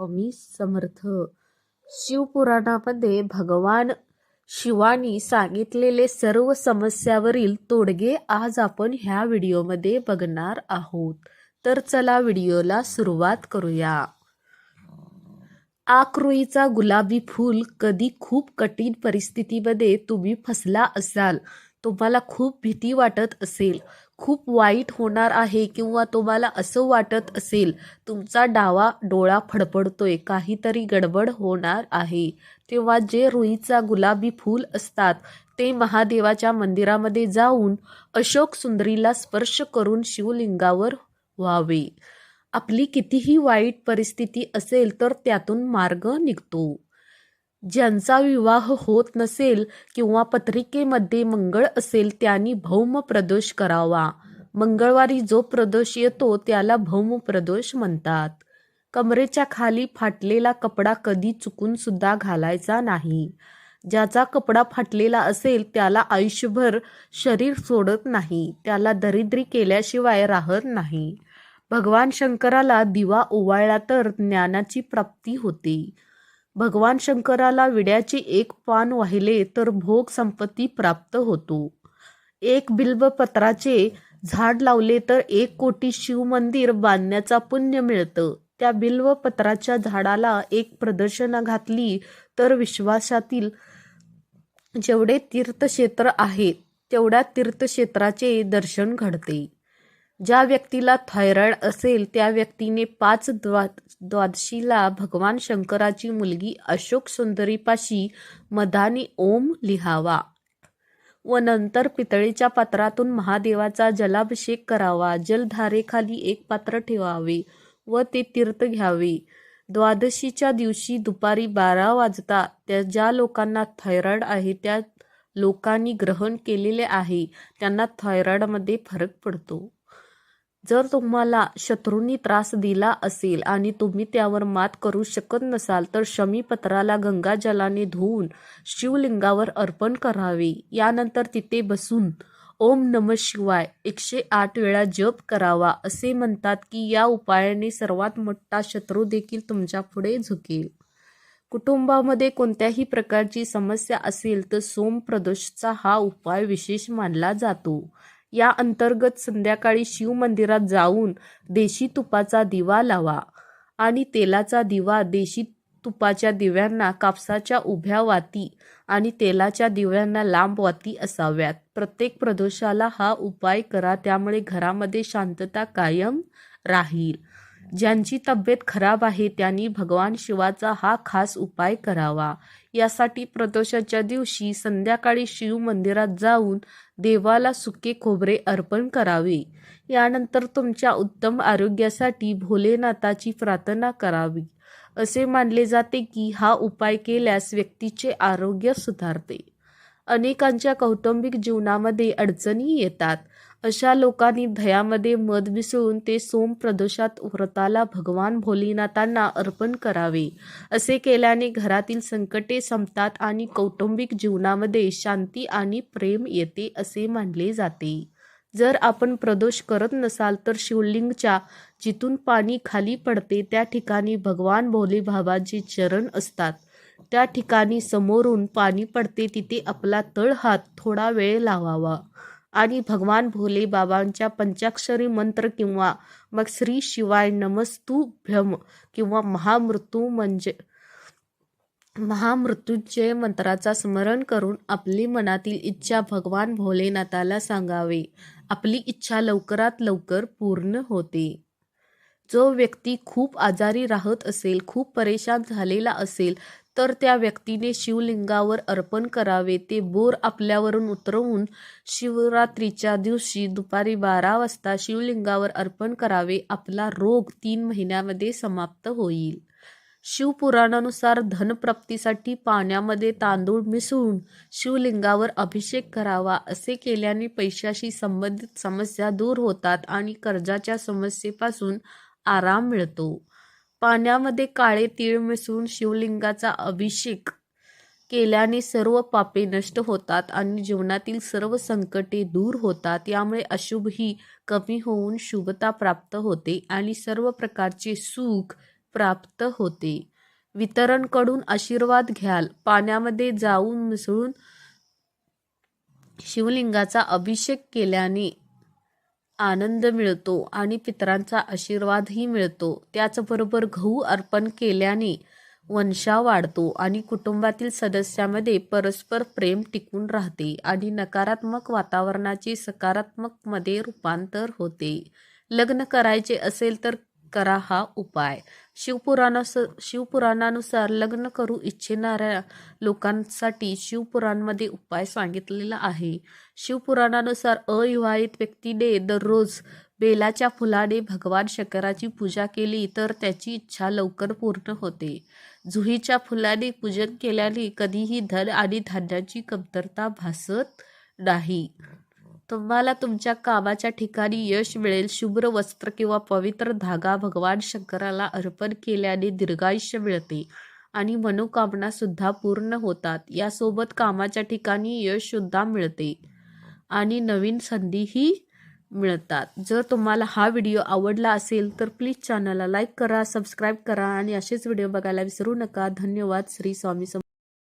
स्वामी समर्थ. शिवपुराणामध्ये भगवान शिवानी सांगितलेले सर्व समस्यावरील तोडगे आज आपण ह्या व्हिडिओमध्ये बघणार आहोत. तर चला व्हिडिओला सुरुवात करूया. आक्रोईचा गुलाबी फूल कधी खूप कठीण परिस्थितीमध्ये तुम्ही फसला असाल तुम्हाला खूप भीती वाटत असेल. खूप वाईट होणार आहे किंवा तुम्हाला असं वाटत असेल तुमचा डावा डोळा फडफडतोय काहीतरी गडबड होणार आहे. तेव्हा जे रुईचा गुलाबी फूल असतात ते महादेवाच्या मंदिरामध्ये जाऊन अशोक सुंदरीला स्पर्श करून शिवलिंगावर व्हावे. आपली कितीही वाईट परिस्थिती असेल तर त्यातून मार्ग निघतो. ज्यांचा विवाह होत नसेल किंवा पत्रिकेमध्ये मंगळ असेल त्यांनी भौम प्रदोष करावा. मंगळवारी जो प्रदोष येतो त्याला भौम प्रदोष म्हणतात. कमरेच्या खाली फाटलेला कपडा कधी चुकून सुद्धा घालायचा नाही. ज्याचा कपडा फाटलेला असेल त्याला आयुष्यभर शरीर सोडत नाही. त्याला दरिद्री केल्याशिवाय राहत नाही. भगवान शंकराला दिवा ओवाळला तर ज्ञानाची प्राप्ती होते. भगवान शंकराला विड्याचे एक पान वाहिले तर भोग संपत्ती प्राप्त होतो. एक बिल्बपत्राचे झाड लावले तर एक कोटी शिव मंदिर बांधण्याचा पुण्य मिळतं. त्या बिल्वपत्राच्या झाडाला एक प्रदर्शना घातली तर विश्वासातील जेवढे तीर्थक्षेत्र आहेत तेवढ्या तीर्थक्षेत्राचे दर्शन घडते. ज्या व्यक्तीला थायरॉइड असेल त्या व्यक्तीने पाच द्वा द्वादशीला भगवान शंकराची मुलगी अशोक सुंदरीपाशी मधानी ओम लिहावा व नंतर पितळीच्या पात्रातून महादेवाचा जलाभिषेक करावा. जलधारेखाली एक पात्र ठेवावे व ते तीर्थ घ्यावे. द्वादशीच्या दिवशी दुपारी बारा वाजता त्या ज्या लोकांना थायरॉइड आहे त्या लोकांनी ग्रहण केलेले आहे त्यांना थायरॉइडमध्ये फरक पडतो. जर तुम्हाला शत्रूंनी त्रास दिला असेल आणि तुम्ही त्यावर मात करू शकत नसाल तर शमीपत्राला गंगाजलाने धुवून शिवलिंगावर अर्पण करावे. यानंतर तिथे बसून ओम नम शिवाय एकशे आठ वेळा जप करावा असे म्हणतात की या उपायाने सर्वात मोठा शत्रू देखील तुमच्यापुढे झुकेल. कुटुंबामध्ये कोणत्याही प्रकारची समस्या असेल तर सोम प्रदोषचा हा उपाय विशेष मानला जातो. या अंतर्गत संध्याकाळी शिवमंदिरात जाऊन देशी तुपाचा दिवा लावा आणि तेलाचा दिवा देशी तुपाच्या दिव्यांना कापसाच्या उभ्या वाती आणि तेलाच्या दिव्यांना लांब वाती असाव्यात. प्रत्येक प्रदोषाला हा उपाय करा त्यामुळे घरामध्ये शांतता कायम राहील. ज्यांची तब्येत खराब आहे त्यांनी भगवान शिवाचा हा खास उपाय करावा. यासाठी प्रदोषाच्या दिवशी संध्याकाळी शिव मंदिरात जाऊन देवाला सुके खोबरे अर्पण करावे. यानंतर तुमच्या उत्तम आरोग्यासाठी भोलेनाथाची प्रार्थना करावी. असे मानले जाते की हा उपाय केल्यास व्यक्तीचे आरोग्य सुधारते. अनेकांच्या कौटुंबिक जीवनामध्ये अडचणी येतात. अशा लोकांनी दह्यामध्ये मध मिसळून ते सोम प्रदोषात व्रताला भगवान भोलेनाथांना अर्पण करावे. असे केल्याने घरातील संकटे संपतात आणि कौटुंबिक जीवनामध्ये शांती आणि प्रेम येते असे मानले जाते. जर आपण प्रदोष करत नसाल तर शिवलिंगच्या जिथून पाणी खाली पडते त्या ठिकाणी भगवान भोले बाबाचे चरण असतात. त्या ठिकाणी समोरून पाणी पडते तिथे आपला तळ हात थोडा वेळ लावावा. आणि भगवान भोले बाबांच्या पंचाक्षरी मंत्र किंवा मग श्री शिवाय नमस्तुभ्यम किंवा महामृत्यू म्हणजे महामृत्यूंजय मंत्राचा स्मरण करून आपली मनातील इच्छा भगवान भोलेनाथाला सांगावे. आपली इच्छा लवकरात लवकर पूर्ण होते. जो व्यक्ती खूप आजारी राहत असेल खूप परेशान झालेला असेल तर त्या व्यक्तीने शिवलिंगावर अर्पण करावे. ते बोर आपल्यावरून उतरवून शिवरात्रीच्या दिवशी दुपारी बारा वाजता शिवलिंगावर अर्पण करावे. आपला रोग तीन महिन्यामध्ये समाप्त होईल. शिवपुराणानुसार धनप्राप्तीसाठी पाण्यामध्ये तांदूळ मिसळून शिवलिंगावर अभिषेक करावा असे केल्याने पैशाशी संबंधित समस्या दूर होतात आणि कर्जाच्या समस्येपासून आराम मिळतो. पाण्यामध्ये काळे तीळ मिसळून शिवलिंगाचा अभिषेक केल्याने सर्व पापे नष्ट होतात आणि जीवनातील सर्व संकटे दूर होतात. यामुळे अशुभही कमी होऊन शुभता प्राप्त होते आणि सर्व प्रकारचे सुख प्राप्त होते. वितरणकडून आशीर्वाद घ्याल. पाण्यामध्ये जाऊन मिसळून शिवलिंगाचा अभिषेक केल्याने आनंद मिळतो आणि पितरांचा आशीर्वादही मिळतो. त्याचबरोबर गहू अर्पण केल्याने वंशा वाढतो आणि कुटुंबातील सदस्यामध्ये परस्पर प्रेम टिकून राहते आणि नकारात्मक वातावरणाचे सकारात्मकमध्ये रूपांतर होते. लग्न करायचे असेल तर करा हा उपाय. शिवपुराणास शिवपुराणानुसार लग्न करू इच्छिणाऱ्या लोकांसाठी शिवपुराणमध्ये उपाय सांगितलेला आहे. शिवपुराणानुसार अविवाहित व्यक्तीने दररोज बेलाच्या फुलाने भगवान शंकराची पूजा केली तर त्याची इच्छा लवकर पूर्ण होते. जुहीच्या फुलाने पूजन केल्याने कधीही धन आणि धान्याची कमतरता भासत नाही. तुम्हाला तुमच्या कामाच्या ठिकाणी यश मिळेल. शुभ्र वस्त्र किंवा पवित्र धागा भगवान शंकराला अर्पण केल्याने दीर्घायुष्य मिळते आणि मनोकामना सुद्धा पूर्ण होतात. यासोबत कामाच्या ठिकाणी यश सुद्धा मिळते आणि नवीन संधीही मिळतात. जर तुम्हाला हा व्हिडिओ आवडला असेल तर प्लीज चॅनलला लाईक करा सबस्क्राईब करा आणि असेच व्हिडिओ बघायला विसरू नका. धन्यवाद. श्री स्वामी सम